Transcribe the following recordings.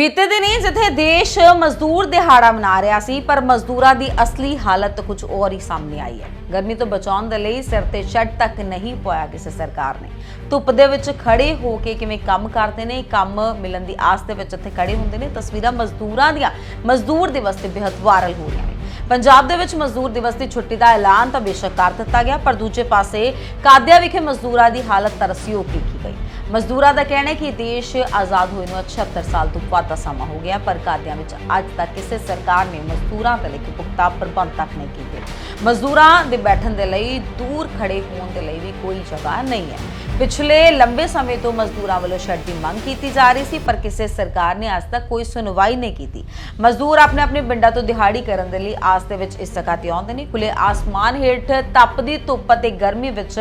ਬੀਤੇ ਦਿਨੀ ਜਿੱਥੇ ਦੇਸ਼ ਮਜ਼ਦੂਰ ਦਿਹਾੜਾ ਮਨਾ ਰਿਹਾ ਸੀ, ਪਰ ਮਜ਼ਦੂਰਾਂ ਦੀ ਅਸਲੀ ਹਾਲਤ ਕੁਝ ਹੋਰ ਹੀ ਸਾਹਮਣੇ ਆਈ ਹੈ। ਗਰਮੀ ਤੋਂ ਬਚਾਉਣ ਦੇ ਲਈ ਸਿਰ ਤੇ ਛੱਡ ਤੱਕ ਨਹੀਂ ਪਾਇਆ ਕਿਸੇ ਸਰਕਾਰ ਨੇ। ਧੁੱਪ ਦੇ ਵਿੱਚ ਖੜੇ ਹੋ ਕੇ ਕਿਵੇਂ ਕੰਮ ਕਰਦੇ ਨੇ, ਕੰਮ ਮਿਲਣ ਦੀ ਆਸ ਦੇ ਵਿੱਚ ਇੱਥੇ ਖੜੇ ਹੁੰਦੇ ਨੇ, ਤਸਵੀਰਾਂ ਮਜ਼ਦੂਰਾਂ ਦੀਆਂ, ਮਜ਼ਦੂਰ ਦਿਵਸ ਤੇ ਬੇਹੱਦ ਵਾਇਰਲ ਹੋ ਰਹੀਆਂ ਨੇ। ਪੰਜਾਬ ਦੇ ਵਿੱਚ ਮਜ਼ਦੂਰ ਦਿਵਸ ਦੀ ਛੁੱਟੀ ਦਾ ਐਲਾਨ ਤਾਂ ਬੇਸ਼ੱਕ ਕਰ ਦਿੱਤਾ ਗਿਆ, ਪਰ ਦੂਜੇ ਪਾਸੇ ਕਾਦਿਆ ਵਿਖੇ ਮਜ਼ਦੂਰਾਂ ਦੀ ਹਾਲਤ ਤਰਸਯੋਗ ਲਿਖੀ ਗਈ। ਮਜ਼ਦੂਰਾਂ ਦਾ ਕਹਿਣਾ ਹੈ ਕਿ ਦੇਸ਼ ਆਜ਼ਾਦ ਹੋਏ ਨੂੰ 76 ਸਾਲ ਤੋਂ ਵੱਧ ਦਾ ਸਮਾਂ ਹੋ ਗਿਆ ਪਰ ਕਾਦਿਆਂ ਵਿੱਚ ਅੱਜ ਤੱਕ ਕਿਸੇ ਸਰਕਾਰ ਨੇ ਮਜ਼ਦੂਰਾਂ ਦੇ ਲਈ ਕੋਈ ਪੁਖਤਾ ਪ੍ਰਬੰਧ ਤੱਕ ਨਹੀਂ ਕੀਤੇ। ਮਜ਼ਦੂਰਾਂ ਦੇ ਬੈਠਣ ਦੇ ਲਈ, ਦੂਰ ਖੜੇ ਹੋਣ ਦੇ ਲਈ ਵੀ ਕੋਈ ਜਗ੍ਹਾ ਨਹੀਂ ਹੈ। ਪਿਛਲੇ ਲੰਬੇ ਸਮੇਂ ਤੋਂ ਮਜ਼ਦੂਰਾਂ ਵੱਲੋਂ ਸ਼ੈੱਡ ਦੀ ਮੰਗ ਕੀਤੀ ਜਾ ਰਹੀ ਸੀ, ਪਰ ਕਿਸੇ ਸਰਕਾਰ ਨੇ ਅੱਜ ਤੱਕ ਕੋਈ ਸੁਣਵਾਈ ਨਹੀਂ ਕੀਤੀ। ਮਜ਼ਦੂਰ ਆਪਣੇ ਆਪਣੇ ਪਿੰਡਾਂ ਤੋਂ ਦਿਹਾੜੀ ਕਰਨ ਦੇ ਲਈ ਆਸ ਦੇ ਵਿੱਚ ਇਸ ਜਗ੍ਹਾ ਤੇ ਆਉਂਦੇ ਨੇ। ਖੁੱਲੇ ਆਸਮਾਨ ਹੇਠ ਤਪਦੀ ਧੁੱਪ ਅਤੇ ਗਰਮੀ ਵਿੱਚ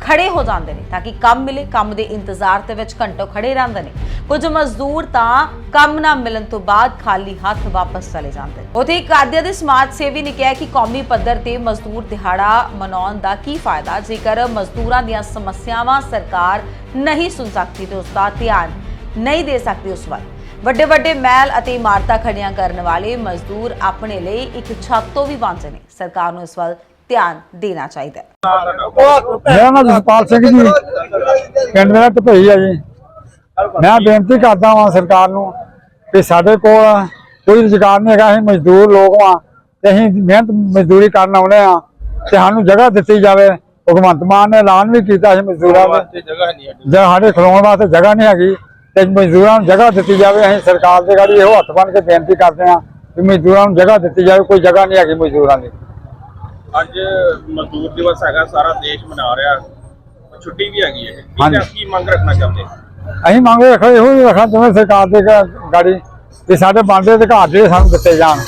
ਖੜੇ ਹੋ ਜਾਂਦੇ ਨੇ, ਤਾਂ ਕਿ ਕੰਮ ਮਿਲੇ, ਕੰਮ ਦੇ ਇੰਤਜ਼ਾਰ ਦੇ ਵਿੱਚ ਘੰਟੋ ਖੜੇ ਰਹਿੰਦੇ ਨੇ। ਕੁਝ ਮਜ਼ਦੂਰ ਤਾਂ ਕੰਮ ਨਾ ਮਿਲਣ ਤੋਂ ਬਾਅਦ ਖਾਲੀ ਹੱਥ ਵਾਪਸ ਚਲੇ ਜਾਂਦੇ ਨੇ। ਉਥੇ ਕਾਦਿਆ ਦੇ ਸਮਾਜ ਸੇਵੀ ਨੇ ਕਿਹਾ ਕਿ ਕੌਮੀ ਪੱਧਰ ਤੇ ਮਜ਼ਦੂਰ ਦਿਹਾੜਾ ਮਨਾਉਣ ਦਾ ਕੀ ਫਾਇਦਾ? ਜੇਕਰ ਮਜ਼ਦੂਰਾਂ ਦੀਆਂ ਸਮੱਸਿਆਵਾਂ ਸਰਕਾਰ ਨਹੀਂ ਸੁਣ ਸਕਦੀ ਤੇ ਉਸ ਦਾ ਧਿਆਨ ਨਹੀਂ ਦੇ ਸਕਦੀ ਉਸ ਵੱਲ। ਵੱਡੇ ਵੱਡੇ ਮਹਿਲ ਅਤੇ ਇਮਾਰਤਾਂ ਖੜੀਆਂ ਕਰਨ ਵਾਲੇ ਮਜ਼ਦੂਰ ਆਪਣੇ ਲਈ ਇੱਕ ਛੱਤ ਤੋਂ ਵੀ ਵਾਂਝੇ ਨੇ। ਸਰਕਾਰ ਨੂੰ ਇਸ ਵੱਲ ਧਿਆਨ ਦੇਣਾ ਚਾਹੀਦਾ ਹੈ। ਮੇਰਾ ਨਾਮ ਜਸਪਾਲ ਸਿੰਘ ਜੀ। ਪਿੰਡ ਮੇਰਾ ਢਪਈ ਆ ਜੀ। ਮੈਂ ਬੇਨਤੀ ਕਰਦਾ ਹਾਂ ਸਰਕਾਰ ਨੂੰ ਕਿ ਸਾਡੇ ਕੋਲ ਕੋਈ ਰੁਜ਼ਗਾਰ ਨਹੀਂ ਹੈਗਾ, ਅਸੀਂ ਮਜ਼ਦੂਰ ਲੋਕ ਹਾਂ ਤੇ ਅਸੀਂ ਮਿਹਨਤ ਮਜ਼ਦੂਰੀ ਕਰਨ ਆਉਨੇ ਆ ਤੇ ਸਾਨੂੰ ਜਗ੍ਹਾ ਦਿੱਤੀ ਜਾਵੇ। ਭਗਵੰਤ ਮਾਨ ਨੇ ਐਲਾਨ ਵੀ ਕੀਤਾ ਸੀ ਮਜ਼ਦੂਰਾਂ ਵਾਸਤੇ। ਜਗ੍ਹਾ ਨਹੀਂ ਹੈ ਜੇ ਸਾਡੇ ਖਲੋਣ ਵਾਸਤੇ ਜਗ੍ਹਾ ਨਹੀਂ ਹੈਗੀ। ਤੇ ਮਜ਼ਦੂਰਾਂ ਨੂੰ ਜਗ੍ਹਾ ਦਿੱਤੀ ਜਾਵੇ। ਅਸੀਂ ਸਰਕਾਰ ਦੇ ਗਾੜੀ ਇਹੋ ਹੱਥ ਬੰਨ ਕੇ ਬੇਨਤੀ ਕਰਦੇ ਹਾਂ ਕਿ ਮਜ਼ਦੂਰਾਂ ਨੂੰ ਜਗ੍ਹਾ ਦਿੱਤੀ ਜਾਵੇ। ਕੋਈ ਜਗ੍ਹਾ ਨਹੀਂ ਹੈਗੀ ਮਜ਼ਦੂਰਾਂ ਦੀ। ਅੱਜ ਮਜ਼ਦੂਰ ਦਿਵਸ ਹੈਗਾ ਸਾਰਾ ਦੇਸ਼ ਮਨਾ ਰਿਹਾ। ਛੁੱਟੀ ਵੀ ਹੈਗੀ ਹੈ ਕੀ ਹਾਂਜੀ। ਕੀ ਮੰਗ ਰੱਖਣਾ ਚਾਹੁੰਦੇ? ਅਸੀਂ ਮੰਗ ਰੱਖੋ ਇਹੋ ਹੀ ਰੱਖਣਾ ਚਾਹੁੰਦੇ ਸਰਕਾਰ ਦੇ ਗਾ- ਗਾੜੀ ਕਿ ਸਾਡੇ ਬਣਦੇ ਅਧਿਕਾਰ ਜਿਹੜੇ ਸਾਨੂੰ ਦਿੱਤੇ ਜਾਣ।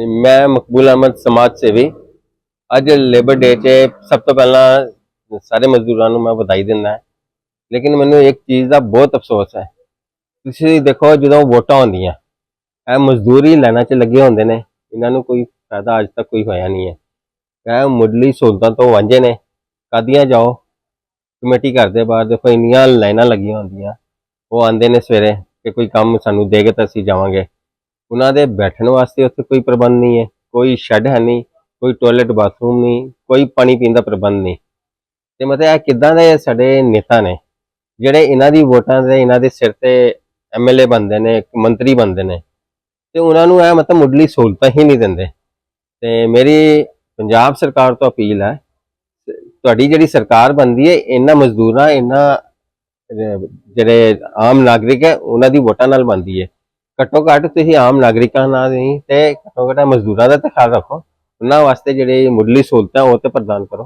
ਮੈਂ ਮਕਬੂਲ ਅਹਿਮਦ ਸਮਾਜ ਸੇਵੀ। ਅੱਜ ਲੇਬਰ ਡੇ 'ਤੇ ਸਭ ਤੋਂ ਪਹਿਲਾਂ ਸਾਰੇ ਮਜ਼ਦੂਰਾਂ ਨੂੰ ਮੈਂ ਵਧਾਈ ਦਿੰਦਾ ਲੇਕਿਨ ਮੈਨੂੰ ਇੱਕ ਚੀਜ਼ ਦਾ ਬਹੁਤ ਅਫਸੋਸ ਹੈ। ਤੁਸੀਂ ਦੇਖੋ ਜਦੋਂ ਵੋਟਾਂ ਹੁੰਦੀਆਂ ਇਹ ਮਜ਼ਦੂਰੀ ਲੈਣਾ 'ਚ ਲੱਗੇ ਹੁੰਦੇ ਨੇ। ਇਹਨਾਂ ਨੂੰ ਕੋਈ ਫਾਇਦਾ ਅੱਜ ਤੱਕ ਕੋਈ ਹੋਇਆ ਨਹੀਂ ਹੈ। ਇਹ ਮੁੱਢਲੀ ਸਹੂਲਤਾਂ ਤੋਂ ਵਾਂਝੇ ਨੇ। ਕਾਦੀਆਂ ਜਾਓ? ਕਮੇਟੀ ਘਰ ਦੇ ਬਾਹਰ ਦੇਖੋ ਇੰਨੀਆਂ ਲਾਈਨਾਂ ਲੱਗੀਆਂ ਹੁੰਦੀਆਂ। ਉਹ ਆਂਦੇ ਨੇ ਸਵੇਰੇ ਕਿ ਕੋਈ ਕੰਮ ਸਾਨੂੰ ਦੇ ਕੇ ਤਾਂ ਅਸੀਂ ਜਾਵਾਂਗੇ। ਉਹਨਾਂ ਦੇ ਬੈਠਣ ਵਾਸਤੇ ਉੱਥੇ ਕੋਈ ਪ੍ਰਬੰਧ ਨਹੀਂ ਹੈ, ਕੋਈ ਸ਼ੈੱਡ ਹੈ ਨਹੀਂ, ਕੋਈ ਟਾਇਲਟ ਬਾਥਰੂਮ ਨਹੀਂ, ਕੋਈ ਪਾਣੀ ਪੀਣ ਦਾ ਪ੍ਰਬੰਧ ਨਹੀਂ। ਤੇ ਮਤਲਬ ਇਹ ਕਿੱਦਾਂ ਦੇ ਸਾਡੇ ਨੇਤਾ ਨੇ, ਜਿਹੜੇ ਇਹਨਾਂ ਦੀ ਵੋਟਾਂ ਦੇ, ਇਹਨਾਂ ਦੇ ਸਿਰ ਤੇ ਐਮਐਲਏ ਬਣਦੇ ਨੇ ਮੰਤਰੀ ਬਣਦੇ ਨੇ, ਤੇ ਉਹਨਾਂ ਨੂੰ ਇਹ ਮਤਲਬ ਮੁੱਢਲੀ ਸਹੂਲਤਾਂ ਹੀ ਨਹੀਂ ਦਿੰਦੇ। ਤੇ ਮੇਰੀ ਪੰਜਾਬ ਸਰਕਾਰ ਤੋਂ ਅਪੀਲ ਹੈ, ਤੁਹਾਡੀ ਜਿਹੜੀ ਸਰਕਾਰ ਬਣਦੀ ਹੈ, ਇਹਨਾਂ ਮਜ਼ਦੂਰਾਂ, ਇਹਨਾਂ ਜਿਹੜੇ ਆਮ ਨਾਗਰਿਕ ਹੈ, ਉਹਨਾਂ ਦੀ ਵੋਟਾਂ ਨਾਲ ਬਣਦੀ ਹੈ। ਘੱਟੋ ਘੱਟ ਤੁਸੀਂ ਆਮ ਨਾਗਰਿਕਾਂ ਨਾਲ ਨਹੀਂ ਤੇ ਘੱਟੋ ਘੱਟ ਮਜ਼ਦੂਰਾਂ ਦਾ ਤਾਂ ਖਿਆਲ ਰੱਖੋ। ਉਹਨਾਂ ਵਾਸਤੇ ਜਿਹੜੇ ਮੁੱਢਲੀ ਸਹੂਲਤਾਂ ਉਹ ਤੇ ਪ੍ਰਦਾਨ ਕਰੋ।